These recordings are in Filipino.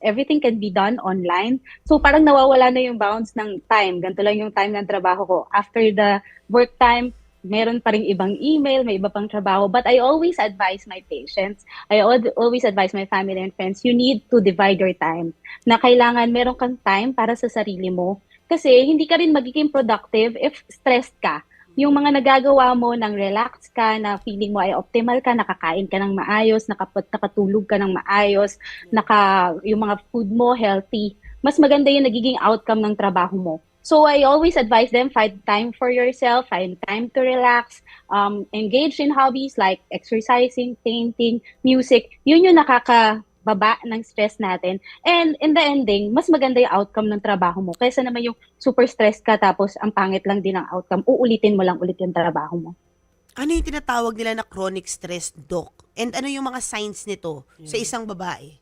everything can be done online. So parang nawawala na yung bounds ng time. Ganito lang yung time ng trabaho ko. After the work time, meron pa rin ibang email, may iba pang trabaho. But I always advise my patients, I al- always advise my family and friends, you need to divide your time. Na kailangan meron kang time para sa sarili mo. Kasi hindi ka rin magiging productive if stressed ka. Yung mga nagagawa mo nang relax ka, na feeling mo ay optimal ka, nakakain ka ng maayos, nakapot, nakatulog ka ng maayos, naka, yung mga food mo healthy, mas maganda yung nagiging outcome ng trabaho mo. So I always advise them find time for yourself, find time to relax, um, engage in hobbies like exercising, painting, music. Yun yung nakakababa ng stress natin. And in the ending, mas maganda yung outcome ng trabaho mo. Kaysa naman yung super stressed ka tapos ang pangit lang din ang outcome. Uulitin mo lang ulit yung trabaho mo. Ano yung tinatawag nila na chronic stress, Doc? And ano yung mga signs nito sa isang babae?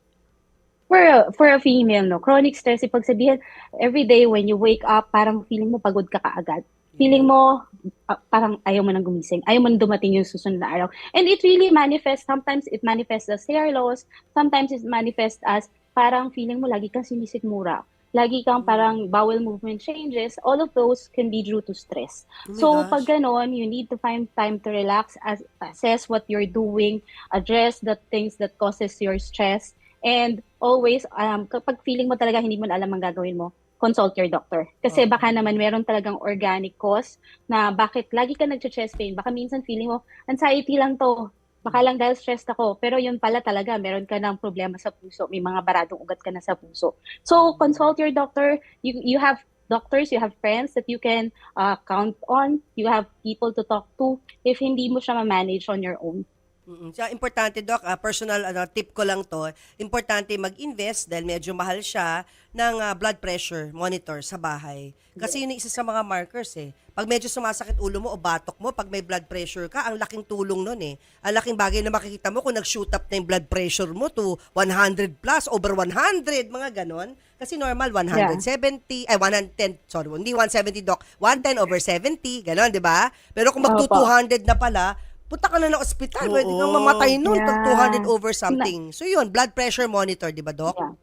For a, for a female, no, chronic stress, ibig sabihin, every day when you wake up, parang feeling mo pagod ka kaagad. Feeling mo, ah, parang ayaw mo nang gumising. Ayaw mo nang dumating yung susunod na araw. And it really manifests, sometimes it manifests as hair loss, sometimes it manifests as parang feeling mo lagi kang sinisikmura. Lagi kang parang bowel movement changes. All of those can be due to stress. Oh So, gosh. pag ganon, you need to find time to relax, as, assess what you're doing, address the things that causes your stress, and always, um, kapag feeling mo talaga hindi mo na alam ang gagawin mo, consult your doctor. Kasi Okay. baka naman meron talagang organic cause na bakit lagi ka nag-chest pain. Baka minsan feeling mo, anxiety lang to. Baka lang dahil stressed ako. Pero yun pala talaga, meron ka ng problema sa puso. May mga baradong ugat ka na sa puso. So, consult your doctor. You, you have doctors, you have friends that you can uh, count on. You have people to talk to if hindi mo siya ma-manage on your own. Mm-mm. So, importante, Doc, ah, personal ano, tip ko lang to, importante mag-invest dahil medyo mahal siya ng ah, blood pressure monitor sa bahay. Kasi yun yung isa sa mga markers eh. Pag medyo sumasakit ulo mo o batok mo, pag may blood pressure ka, ang laking tulong nun eh. Ang laking bagay na makikita mo kung nag-shoot up na yung blood pressure mo to 100 plus, over 100, mga ganon. Kasi normal, 170, ay 110, sorry, hindi 170, Doc, 110 over 70, ganon, di ba? Pero kung magto Opo. 200 na pala, punta ka na ng ospital. Oo. Pwede kang mamatay nun pag Yeah. 200 over something. So yun, blood pressure monitor, di ba, Doc? Yeah.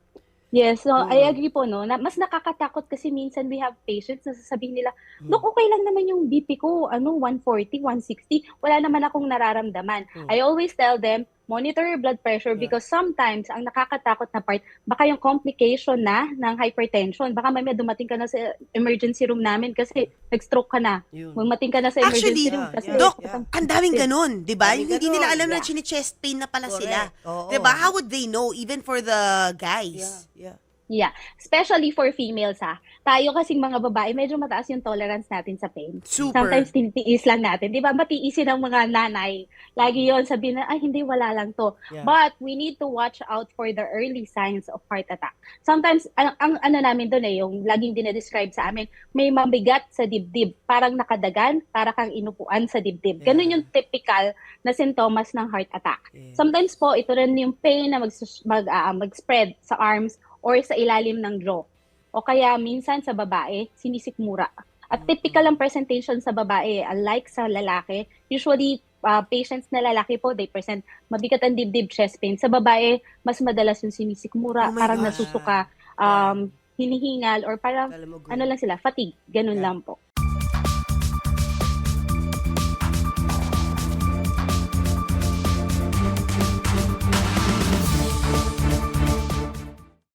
Yes, so I Mm. agree po no. Na, mas nakakatakot kasi minsan we have patients na sasabihin nila, Mm. "Dok, okay lang naman yung BP ko, ano 140, 160, wala naman akong nararamdaman." Mm. I always tell them, monitor your blood pressure Yeah. because sometimes ang nakakatakot na part, baka yung complication na ng hypertension. Baka may dumating ka na sa emergency room namin kasi nag-stroke ka na. Yun. Dumating ka na sa Actually, emergency room yeah, kasi yeah, Doc, yeah. ang daming ganun, di ba? Hindi nila alam na yeah. chini-chest pain na pala Correct. sila. Oo. Di ba? How would they know, even for the guys? Yeah, yeah. Yeah, especially for females ha. Tayo kasing mga babae, medyo mataas yung tolerance natin sa pain. Super. Sometimes tinitiis lang natin. Di ba? Matiisin ang mga nanay. Lagi yon sabihin na, ay hindi, wala lang to. Yeah. But we need to watch out for the early signs of heart attack. Sometimes, ang, ang ano namin doon eh, yung laging dinedescribe sa amin, may mabigat sa dibdib. Parang nakadagan, para kang inupuan sa dibdib. Ganun Yeah. yung typical na sintomas ng heart attack. Yeah. Sometimes po, ito rin yung pain na mag, mag, ah, mag-spread sa arms or sa ilalim ng jaw. O kaya minsan sa babae, sinisikmura. At typical ang presentation sa babae, unlike sa lalaki, usually ah, patients na lalaki po, they present mabigat ang dibdib chest pain. Sa babae, mas madalas yung sinisikmura, Oh parang gosh. nasusuka, um, hinihingal, or parang ano lang sila, fatigue. Ganun Yeah. lang po.